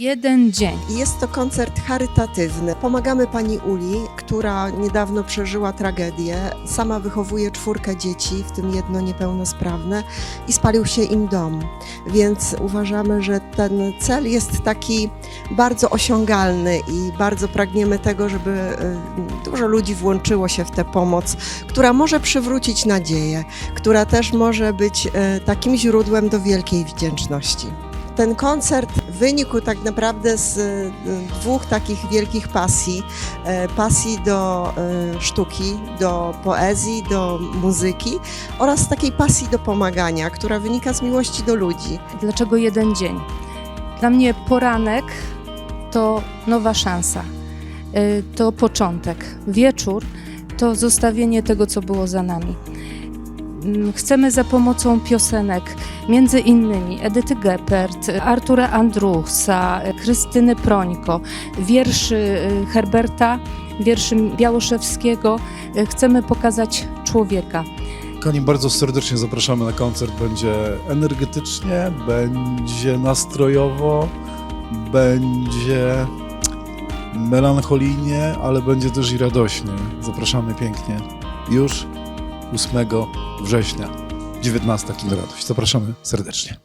Jeden dzień. Jest to koncert charytatywny. Pomagamy pani Uli, która niedawno przeżyła tragedię. Sama wychowuje czwórkę dzieci, w tym jedno niepełnosprawne, i spalił się im dom. Więc uważamy, że ten cel jest taki bardzo osiągalny i bardzo pragniemy tego, żeby y, dużo ludzi włączyło się w tę pomoc, która może przywrócić nadzieję, która też może być y, takim źródłem do wielkiej wdzięczności. Ten koncert wynikł tak naprawdę z y, dwóch takich wielkich pasji. E, Pasji do e, sztuki, do poezji, do muzyki oraz takiej pasji do pomagania, która wynika z miłości do ludzi. Dlaczego jeden dzień? Dla mnie poranek to nowa szansa. Y, To początek. Wieczór to zostawienie tego, co było za nami. Mm, Chcemy za pomocą piosenek, między innymi Edyty Geppert, Artura Andruchsa, Krystyny Prońko, wierszy y, Herberta, wierszy Białoszewskiego, y, chcemy pokazać człowieka. Kochani, bardzo serdecznie zapraszamy na koncert. Będzie energetycznie, będzie nastrojowo, będzie melancholijnie, ale będzie też i radośnie. Zapraszamy pięknie już 8 września, 19 Kino Radość. Zapraszamy serdecznie.